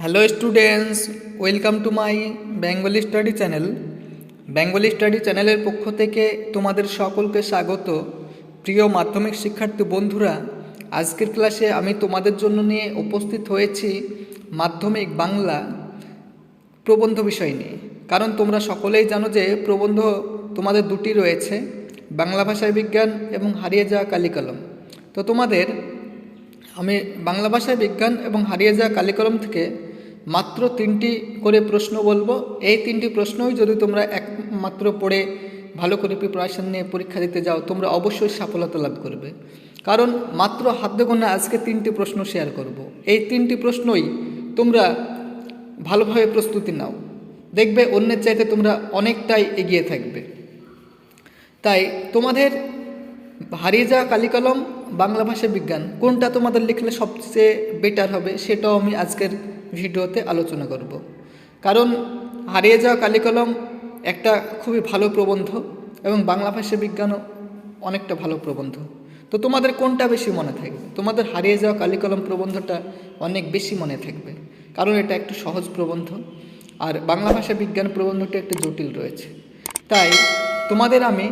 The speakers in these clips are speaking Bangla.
Hello students welcome to my Bengali study channel Bengali study চ্যানেলের পক্ষ থেকে তোমাদের সকলকে স্বাগত। প্রিয় মাধ্যমিক শিক্ষার্থী বন্ধুরা, আজকের ক্লাসে আমি তোমাদের জন্য নিয়ে উপস্থিত হয়েছি মাধ্যমিক বাংলা প্রবন্ধ বিষয় নিয়ে। কারণ তোমরা সকলেই জানো যে প্রবন্ধ তোমাদের দুটি রয়েছে, বাংলা ভাষায় বিজ্ঞান এবং হারিয়ে যাওয়া কালিকলম। তো তোমাদের, আমি বাংলা ভাষায় বিজ্ঞান এবং হারিয়ে যাওয়া কালিকলম থেকে মাত্র তিনটি করে প্রশ্ন বলব। এই তিনটি প্রশ্নই যদি তোমরা একমাত্র পড়ে ভালো করে প্রিপারেশন নিয়ে পরীক্ষা দিতে যাও, তোমরা অবশ্যই সফলতা লাভ করবে। কারণ মাত্র হাতে গোনা আজকে তিনটি প্রশ্ন শেয়ার করব। এই তিনটি প্রশ্নই তোমরা ভালোভাবে প্রস্তুতি নাও। দেখবে অন্যের চাইতে তোমরা অনেকটাই এগিয়ে থাকবে। তাই তোমাদের হারিয়ে যাওয়া কালিকলম, বাংলা ভাষা বিজ্ঞান, কোনটা তোমাদের লিখলে সবচেয়ে বেটার হবে, সেটাও আমি আজকের ভিডিওতে আলোচনা করব। কারণ হারিয়ে যাওয়া কালিকলম একটা খুবই ভালো প্রবন্ধ এবং বাংলা ভাষা বিজ্ঞানও অনেকটা ভালো প্রবন্ধ। তো তোমাদের কোনটা বেশি মনে থাকবে? তোমাদের হারিয়ে যাওয়া কালিকলম প্রবন্ধটা অনেক বেশি মনে থাকবে। কারণ এটা একটু সহজ প্রবন্ধ আর বাংলা ভাষা বিজ্ঞান প্রবন্ধটা একটু জটিল রয়েছে। তাই তোমাদের আমি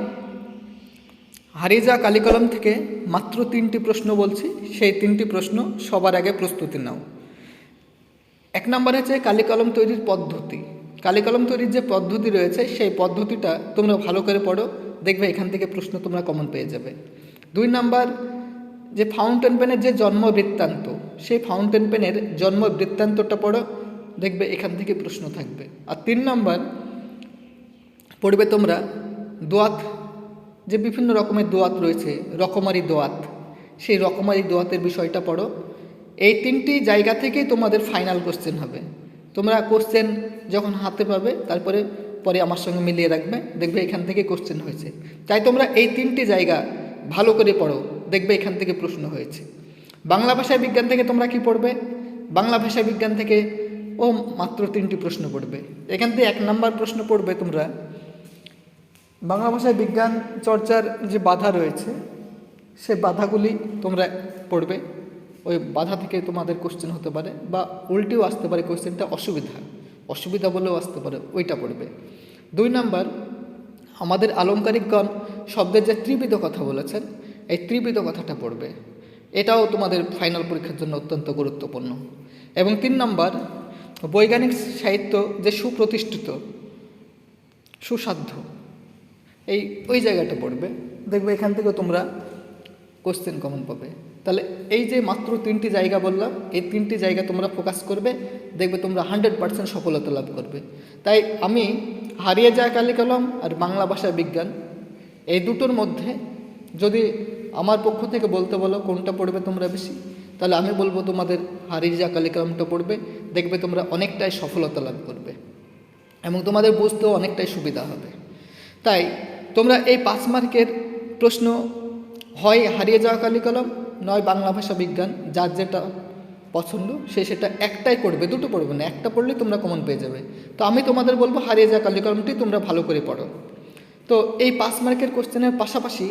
হারিয়ে যাওয়া কালিকলম থেকে মাত্র তিনটি প্রশ্ন বলছি। সেই তিনটি প্রশ্ন সবার আগে প্রস্তুতি নাও। এক নম্বর হচ্ছে কালিকলম তৈরির পদ্ধতি। কালিকলম তৈরির যে পদ্ধতি রয়েছে, সেই পদ্ধতিটা তোমরা ভালো করে পড়ো, দেখবে এখান থেকে প্রশ্ন তোমরা কমন পেয়ে যাবে। দুই নাম্বার, যে ফাউন্টেন পেনের যে জন্ম বৃত্তান্ত, সেই ফাউন্টেন পেনের জন্ম বৃত্তান্তটা পড়ো, দেখবে এখান থেকে প্রশ্ন থাকবে। আর তিন নাম্বার, পড়বে তোমরা দোয়াত, যে বিভিন্ন রকমের দোয়াত রয়েছে, রকমারি দোয়াত, সেই রকমারি দোয়াতের বিষয়টা পড়ো। এই তিনটি জায়গা থেকেই তোমাদের ফাইনাল কোশ্চেন হবে। তোমরা কোশ্চেন যখন হাতে পাবে, তারপরে, পরে আমার সঙ্গে মিলিয়ে রাখবে। দেখবে এখান থেকে কোশ্চেন হয়েছে। তাই তোমরা এই তিনটি জায়গা ভালো করে পড়ো। দেখবে এখান থেকে প্রশ্ন হয়েছে। বাংলা ভাষায় বিজ্ঞান থেকে তোমরা কি পড়বে? বাংলা ভাষা বিজ্ঞান থেকে ও মাত্র তিনটি প্রশ্ন পড়বে। এখান থেকে এক নাম্বার প্রশ্ন পড়বে তোমরা। বাংলা ভাষায় বিজ্ঞান চর্চার যে বাধা রয়েছে, সে বাধাগুলি তোমরা পড়বে। ওই বাধা থেকে তোমাদের কোশ্চেন হতে পারে বা উল্টেও আসতে পারে কোশ্চেনটা অসুবিধা। অসুবিধা বলেও আসতে পারে, ওইটা পড়বে। দুই নাম্বার, আমাদের আলংকারিকগণ শব্দের যে ত্রিবিধ কথা বলেছেন, এই ত্রিবিধ কথাটা পড়বে। এটাও তোমাদের ফাইনাল পরীক্ষার জন্য অত্যন্ত গুরুত্বপূর্ণ। এবং তিন নম্বর, বৈজ্ঞানিক সাহিত্য যে সুপ্রতিষ্ঠিত, সুসাধ্য, এই, ওই জায়গাটা পড়বে। দেখবে এখান থেকে তোমরা কোশ্চেন কমন পাবে। তাহলে এই যে মাত্র তিনটি জায়গা বললাম, এই তিনটি জায়গা তোমরা ফোকাস করবে, দেখবে তোমরা হান্ড্রেড পার্সেন্ট সফলতা লাভ করবে। তাই আমি হারিয়ে যায় কালি কলম আর বাংলা ভাষা বিজ্ঞান, এই দুটোর মধ্যে যদি আমার পক্ষ থেকে বলতে বলো কোনটা পড়বে তোমরা বেশি, তাহলে আমি বলব তোমাদের হারিয়ে যা কালি কলমটা পড়বে, দেখবে তোমরা অনেকটাই সফলতা লাভ করবে এবং তোমাদের বুঝতেও অনেকটাই সুবিধা হবে। তাই তোমরা এই পাঁচ মার্কের প্রশ্ন, হয় হারিয়ে যাওয়া কালি কলম নয় বাংলা ভাষা বিজ্ঞান, যার যেটা পছন্দ, সে সেটা একটাই পড়বে দুটো পড়বে না। একটা পড়লে তোমরা কমন পেয়ে যাবে। তো আমি তোমাদের বলব, হারিয়ে যাওয়া কালিকলমটি তোমরা ভালো করে পড়ো। তো এই পাঁচ মার্কের কোশ্চেনের পাশাপাশি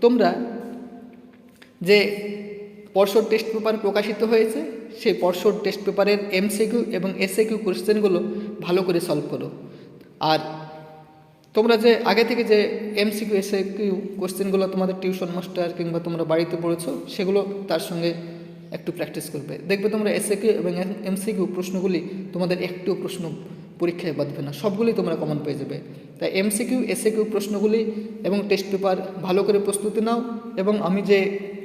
তোমরা যে পরশোর টেস্ট পেপার প্রকাশিত হয়েছে, সেই পরশোর টেস্ট পেপারের এমসিকিউ এবং এসএকিউ কোশ্চেনগুলো ভালো করে সলভ করো। আর তোমরা যে আগে থেকে যে এমসিকিউ এসএকিউ কোশ্চেনগুলো তোমাদের টিউশন মাস্টার কিংবা তোমরা বাড়িতে পড়েছো, সেগুলো তার সঙ্গে একটু প্র্যাকটিস করবে। দেখবে তোমরা এসএকিউ এবং এমসিকিউ প্রশ্নগুলি তোমাদের একটিও প্রশ্ন পরীক্ষায় বাঁধবে না, সবগুলি তোমরা কমন পেয়ে যাবে। তাই এমসিকিউ এসএকিউ প্রশ্নগুলি এবং টেস্ট পেপার ভালো করে প্রস্তুতি নাও এবং আমি যে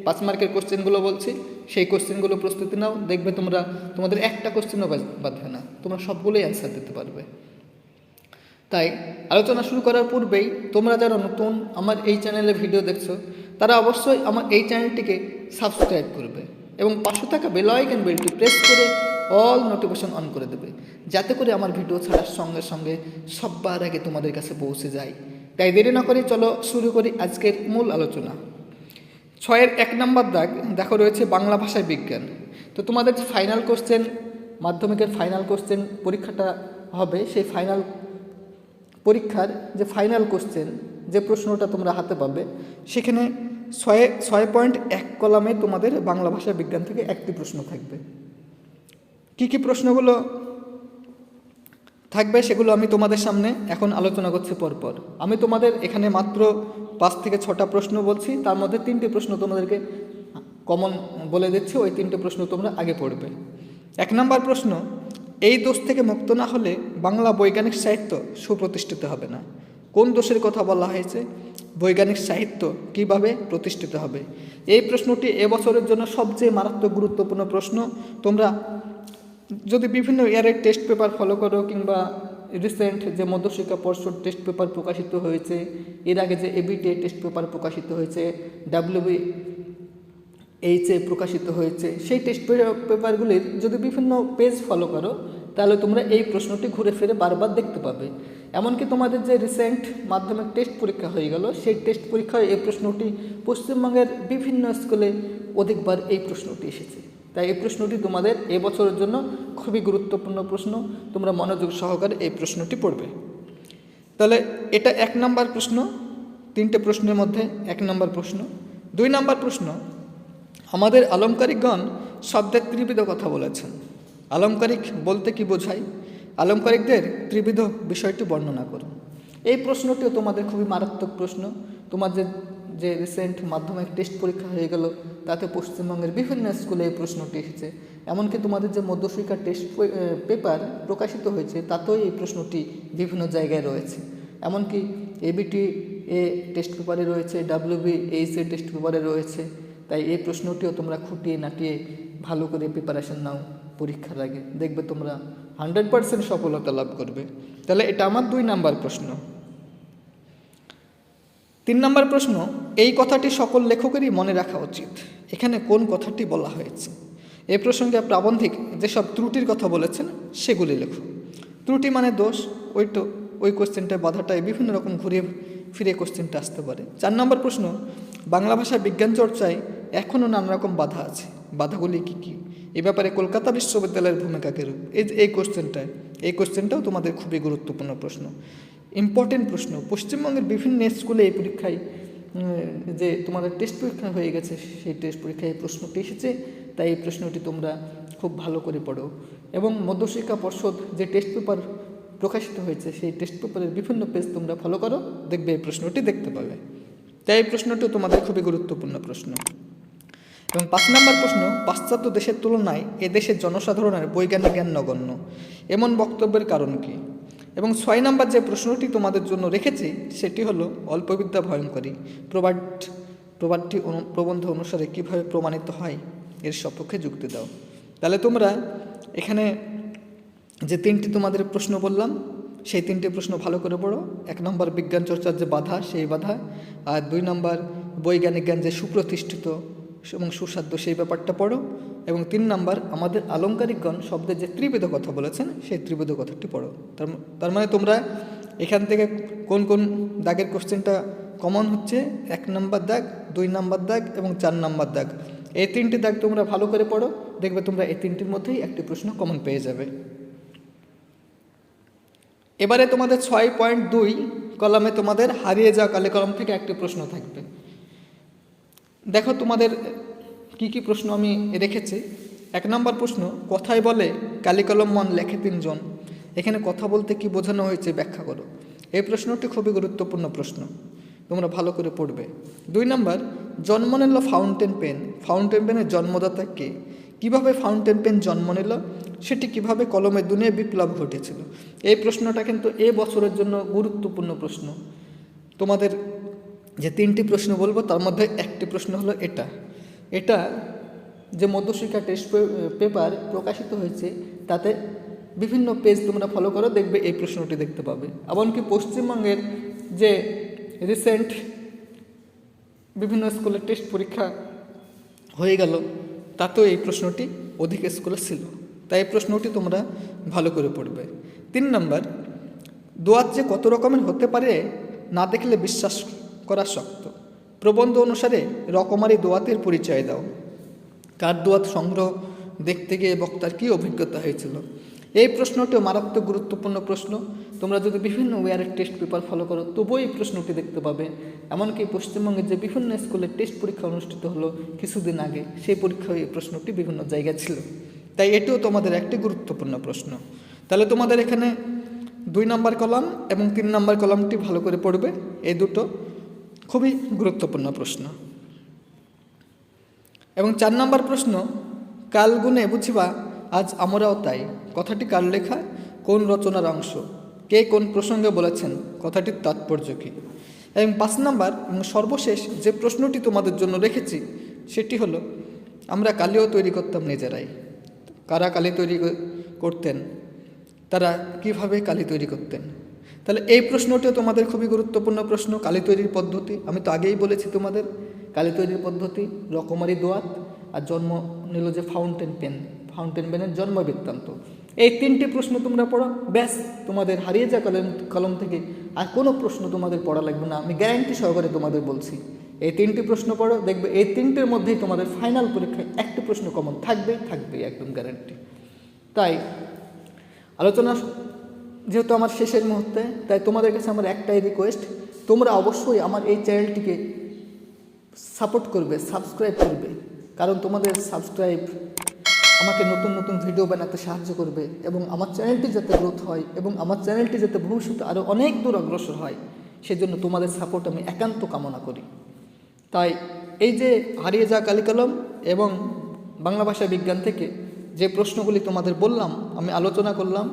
পাঁচ মার্কের কোশ্চেনগুলো বলছি, সেই কোশ্চেনগুলো প্রস্তুতি নাও। দেখবে তোমরা, তোমাদের একটা কোশ্চেনও বাঁধবে না, তোমরা সবগুলোই অ্যান্সার দিতে পারবে। তাই আলোচনা শুরু করার পূর্বেই তোমরা যারা নতুন আমার এই চ্যানেলে ভিডিও দেখছ, তারা অবশ্যই আমার এই চ্যানেলটিকে সাবস্ক্রাইব করবে এবং পাশে থাকা বেল আইকন বেলটি প্রেস করে অল নোটিফিকেশন অন করে দেবে, যাতে করে আমার ভিডিও ছাড়ার সঙ্গে সঙ্গে সবার আগে তোমাদের কাছে পৌঁছে যায়। তাই দেরি না করে চলো শুরু করি আজকের মূল আলোচনা। ছয়ের এক নম্বর দাগ, দেখো রয়েছে বাংলা ভাষায় বিজ্ঞান। তো তোমাদের ফাইনাল কোশ্চেন মাধ্যমিকের ফাইনাল কোশ্চেন পরীক্ষাটা হবে, সেই ফাইনাল পরীক্ষার যে ফাইনাল কোশ্চেন যে প্রশ্নটা তোমরা হাতে পাবে, সেখানে ছয় ছয় পয়েন্ট এক কলামে তোমাদের বাংলা ভাষা বিজ্ঞান থেকে একটি প্রশ্ন থাকবে। কী কী প্রশ্নগুলো থাকবে সেগুলো আমি তোমাদের সামনে এখন আলোচনা করছি পরপর। আমি তোমাদের এখানে মাত্র পাঁচ থেকে ছটা প্রশ্ন বলছি, তার মধ্যে তিনটি প্রশ্ন তোমাদেরকে কমন বলে দিচ্ছি, ওই তিনটে প্রশ্ন তোমরা আগে পড়বে। এক নম্বর প্রশ্ন এই দোষ থেকে মুক্ত না হলে বাংলা বৈজ্ঞানিক সাহিত্য সুপ্রতিষ্ঠিত হবে না। কোন দোষের কথা বলা হয়েছে? বৈজ্ঞানিক সাহিত্য কীভাবে প্রতিষ্ঠিত হবে? এই প্রশ্নটি এবছরের জন্য সবচেয়ে মারাত্মক গুরুত্বপূর্ণ প্রশ্ন। তোমরা যদি বিভিন্ন ইয়ারের টেস্ট পেপার ফলো করো কিংবা রিসেন্ট যে মধ্যশিক্ষা পর্ষদ টেস্ট পেপার প্রকাশিত হয়েছে, এর আগে যে এবিটি টেস্ট পেপার প্রকাশিত হয়েছে ডাব্লিউবি এইচে প্রকাশিত হয়েছে, সেই টেস্ট পেপারগুলির যদি বিভিন্ন পেজ ফলো করো, তাহলে তোমরা এই প্রশ্নটি ঘুরে ফিরে বারবার দেখতে পাবে। এমনকি তোমাদের যে রিসেন্ট মাধ্যমিক টেস্ট পরীক্ষা হয়ে গেল, সেই টেস্ট পরীক্ষায় এই প্রশ্নটি পশ্চিমবঙ্গের বিভিন্ন স্কুলে অধিকবার এই প্রশ্নটি এসেছে। তাই এই প্রশ্নটি তোমাদের এবছরের জন্য খুবই গুরুত্বপূর্ণ প্রশ্ন, তোমরা মনোযোগ সহকারে এই প্রশ্নটি পড়বে। তাহলে এটা এক নাম্বার প্রশ্ন, তিনটে প্রশ্নের মধ্যে এক নাম্বার প্রশ্ন, দুই নাম্বার প্রশ্ন আমাদের আলংকারিকগণ শব্দের ত্রিবিধ কথা বলেছেন। আলংকারিক বলতে কি বোঝায়? আলংকারিকদের ত্রিবিধ বিষয়টি বর্ণনা করুন। এই প্রশ্নটিও তোমাদের খুবই মারাত্মক প্রশ্ন। তোমাদের যে রিসেন্ট মাধ্যমিক টেস্ট পরীক্ষা হয়ে গেল, তাতে পশ্চিমবঙ্গের বিভিন্ন স্কুলে এই প্রশ্নটি এসেছে। এমনকি তোমাদের যে মধ্যশিক্ষা টেস্ট পেপার প্রকাশিত হয়েছে, তাতেও এই প্রশ্নটি বিভিন্ন জায়গায় রয়েছে। এমনকি এবিটি এ টেস্ট পেপারে রয়েছে ডাব্লিউবি এইচ এ টেস্ট পেপারে রয়েছে। তাই এই প্রশ্নটিও তোমরা খুঁটিয়ে নাটিয়ে ভালো করে প্রিপারেশন নাও পরীক্ষার আগে। দেখবে তোমরা হান্ড্রেড পার্সেন্ট সফলতা লাভ করবে। তাহলে এটা আমার দুই নাম্বার প্রশ্ন। তিন নাম্বার প্রশ্ন, এই কথাটি সকল লেখকেরই মনে রাখা উচিত। এখানে কোন কথাটি বলা হয়েছে? এই প্রসঙ্গে প্রাবন্ধিক যেসব ত্রুটির কথা বলেছেন, সেগুলি লেখো। ত্রুটি মানে দোষ, ওই তো, ওই কোশ্চেনটা বাধাটায় বিভিন্ন রকম ঘুরে ফিরে কোশ্চেনটা আসতে পারে। চার নম্বর প্রশ্ন, বাংলা ভাষা বিজ্ঞান চর্চায় এখনও নানা রকম বাধা আছে। বাধাগুলি কী কী? এ ব্যাপারে কলকাতা বিশ্ববিদ্যালয়ের ভূমিকা কেরূপ এই এই কোশ্চেনটায় এই কোশ্চেনটাও তোমাদের খুবই গুরুত্বপূর্ণ প্রশ্ন। ইম্পর্টেন্ট প্রশ্ন, পশ্চিমবঙ্গের বিভিন্ন স্কুলে এই পরীক্ষায় যে তোমাদের টেস্ট পরীক্ষা হয়ে গেছে, সেই টেস্ট পরীক্ষায় এই প্রশ্নটি এসেছে, তাই এই প্রশ্নটি তোমরা খুব ভালো করে পড়ো। এবং মধ্যশিক্ষা পর্ষদ যে টেস্ট পেপার প্রকাশিত হয়েছে, সেই টেস্ট পেপারের বিভিন্ন পেজ তোমরা ফলো করো, দেখবে এই প্রশ্নটি দেখতে পাবে। তাই এই প্রশ্নটিও তোমাদের খুবই গুরুত্বপূর্ণ প্রশ্ন। এবং পাঁচ নম্বর প্রশ্ন, পাশ্চাত্য দেশের তুলনায় এ দেশের জনসাধারণের বৈজ্ঞানিক জ্ঞান নগণ্য। এমন বক্তব্যের কারণ কি? এবং ছয় নম্বর যে প্রশ্নটি তোমাদের জন্য রেখেছি, সেটি হলো অল্পবিদ্যা ভয়ঙ্করী। প্রবাদ প্রবাদটি প্রবন্ধ অনুসারে কীভাবে প্রমাণিত হয়, এর সপক্ষে যুক্তি দাও। তাহলে তোমরা এখানে যে তিনটি তোমাদের প্রশ্ন বললাম, সেই তিনটি প্রশ্ন ভালো করে পড়ো। এক নম্বর বিজ্ঞান চর্চার যে বাধা, সেই বাধা। আর দুই নম্বর বৈজ্ঞানিক জ্ঞান যে সুপ্রতিষ্ঠিত এবং সুসাধ্য সেই ব্যাপারটা পড়ো। এবং তিন নাম্বার, আমাদের আলংকারিকগণ শব্দের যে ত্রিবিধ কথা বলেছেন, সেই ত্রিবিধ কথাটি পড়ো। তার মানে তোমরা এখান থেকে কোন কোন দাগের কোশ্চেনটা কমন হচ্ছে? এক নাম্বার দাগ, দুই নাম্বার দাগ এবং চার নাম্বার দাগ। এই তিনটি দাগ তোমরা ভালো করে পড়ো, দেখবে তোমরা এই তিনটির মধ্যেই একটি প্রশ্ন কমন পেয়ে যাবে। এবারে তোমাদের ছয় পয়েন্ট দুই কলামে তোমাদের হারিয়ে যাওয়া কালে কলম থেকে একটি প্রশ্ন থাকবে। দেখো তোমাদের কি কি প্রশ্ন আমি রেখেছি। এক নম্বর প্রশ্ন, কথায় বলে কালিকলম মন লেখে তিনজন। এখানে কথা বলতে কি বোঝানো হয়েছে ব্যাখ্যা করো। এই প্রশ্নটি খুবই গুরুত্বপূর্ণ প্রশ্ন। তোমরা ভালো করে পড়বে। দুই নম্বর, জন্ম নিল ফাউন্টেন পেন। ফাউন্টেন পেনের জন্মদাতা কে? কীভাবে ফাউন্টেন পেন জন্ম নিল? সেটি কীভাবে কলমের দুনিয়া বিপ্লব ঘটেছিল? এই প্রশ্নটা কিন্তু এ বছরের জন্য গুরুত্বপূর্ণ প্রশ্ন। তোমাদের যে তিনটি প্রশ্ন বলব, তার মধ্যে একটি প্রশ্ন হলো এটা। এটা যে মধ্যশিক্ষা টেস্ট পেপার প্রকাশিত হয়েছে, তাতে বিভিন্ন পেজ তোমরা ফলো করো, দেখবে এই প্রশ্নটি দেখতে পাবে। এমনকি পশ্চিমবঙ্গের যে রিসেন্ট বিভিন্ন স্কুলের টেস্ট পরীক্ষা হয়ে গেল, তাতেও এই প্রশ্নটি অধিক স্কুলে ছিল। তাই এই প্রশ্নটি তোমরা ভালো করে পড়বে। তিন নম্বর, দোয়াত যে কত রকমের হতে পারে না দেখলে বিশ্বাস করা শক্ত। প্রবন্ধ অনুসারে রকমারি দোয়াতের পরিচয় দাও। কার দোয়াত সংগ্রহ দেখতে গিয়ে বক্তার কী অভিজ্ঞতা হয়েছিল? এই প্রশ্নটিও মারাত্মক গুরুত্বপূর্ণ প্রশ্ন। তোমরা যদি বিভিন্ন ওয়ারের টেস্ট পেপার ফলো করো, তবুও এই প্রশ্নটি দেখতে পাবে। এমনকি পশ্চিমবঙ্গের যে বিভিন্ন স্কুলে টেস্ট পরীক্ষা অনুষ্ঠিত হলো কিছুদিন আগে, সেই পরীক্ষায় এই প্রশ্নটি বিভিন্ন জায়গায় ছিল। তাই এটিও তোমাদের একটি গুরুত্বপূর্ণ প্রশ্ন। তাহলে তোমাদের এখানে দুই নম্বর কলাম এবং তিন নম্বর কলামটি ভালো করে পড়বে। এই দুটো। খুবই গুরুত্বপূর্ণ প্রশ্ন। এবং চার নাম্বার প্রশ্ন, কাল গুণে বুঝিবা, আজ আমরাও তাই। কথাটি কার লেখা? কোন রচনার অংশ? কে কোন প্রসঙ্গে বলেছেন? কথাটির তাৎপর্য কী? এবং পাঁচ নাম্বার এবং সর্বশেষ যে প্রশ্নটি তোমাদের জন্য রেখেছি, সেটি হলো, আমরা কালিও তৈরি করতাম নিজেরাই। কারা কালি তৈরি করতেন? তারা কীভাবে কালি তৈরি করতেন? তাহলে এই প্রশ্নটিও তোমাদের খুবই গুরুত্বপূর্ণ প্রশ্ন, কালি তৈরির পদ্ধতি। আমি তো আগেই বলেছি তোমাদের, কালি তৈরির পদ্ধতি, রকমারি দোয়াত আর জন্ম নিল যে ফাউন্টেন পেন ফাউন্টেন পেনের জন্ম বৃত্তান্ত। এই তিনটি প্রশ্ন তোমরা পড়ো, ব্যাস, তোমাদের হারিয়ে যা কলম কলম থেকে আর কোনো প্রশ্ন তোমাদের পড়া লাগবে না। আমি গ্যারান্টি সহকারে তোমাদের বলছি, এই তিনটি প্রশ্ন পড়ো, দেখবে এই তিনটের মধ্যেই তোমাদের ফাইনাল পরীক্ষায় একটি প্রশ্ন কমন থাকবেই থাকবেই, একদম গ্যারান্টি তাই, আলোচনা যেহেতু আমার শেষের মুহূর্তে, তাই তোমাদের কাছে আমার একটাই রিকোয়েস্ট তোমরা অবশ্যই আমার এই চ্যানেলটিকে সাপোর্ট করবে সাবস্ক্রাইব করবে। কারণ তোমাদের সাবস্ক্রাইব আমাকে নতুন নতুন ভিডিও বানাতে সাহায্য করবে এবং আমার চ্যানেলটি যাতে গ্রোথ হয় এবং আমার চ্যানেলটি যাতে ভবিষ্যতে আরও অনেক দূর অগ্রসর হয়, সেজন্য তোমাদের সাপোর্ট আমি একান্ত কামনা করি। তাই এই যে হারিয়ে যাওয়া কালিকলম এবং বাংলা ভাষা বিজ্ঞান থেকে যে প্রশ্নগুলি তোমাদের বললাম, আমি আলোচনা করলাম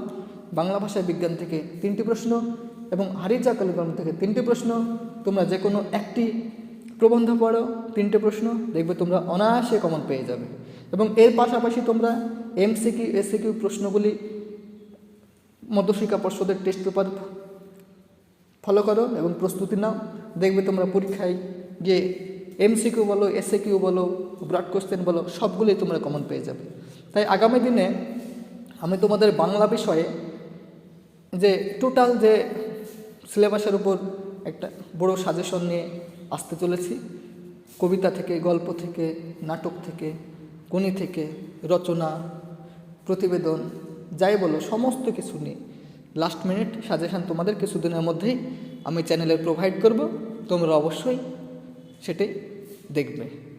বাংলা ভাষায় বিজ্ঞান থেকে তিনটি প্রশ্ন এবং হারিয়ে যাওয়া কালিকলম থেকে তিনটি প্রশ্ন। তোমরা যে কোনো একটি প্রবন্ধ পড়ো, তিনটে প্রশ্ন, দেখবে তোমরা অনায়াসে কমন পেয়ে যাবে। এবং এর পাশাপাশি তোমরা এমসিকিউ এসিকিউ প্রশ্নগুলি মধ্যশিক্ষা পর্ষদের টেস্ট পেপার ফলো করো এবং প্রস্তুতি নাও। দেখবে তোমরা পরীক্ষায় গিয়ে এমসিকিউ বলো এসএ কিউ বলো ব্রড কোশ্চেন বলো, সবগুলোই তোমরা কমন পেয়ে যাবে। তাই আগামী দিনে আমি তোমাদের বাংলা বিষয়ে যে টোটাল যে সিলেবাসের উপর একটা বড় সাজেশন নিয়ে আসতে চলেছি, কবিতা থেকে, গল্প থেকে, নাটক থেকে গণি থেকে, রচনা, প্রতিবেদন, যাই বলো, সমস্ত কিছু নিয়ে। লাস্ট মিনিট সাজেশান তোমাদের কিছুদিনের মধ্যেই আমি চ্যানেলে প্রোভাইড করব, তোমরা অবশ্যই সেটাই দেখবে।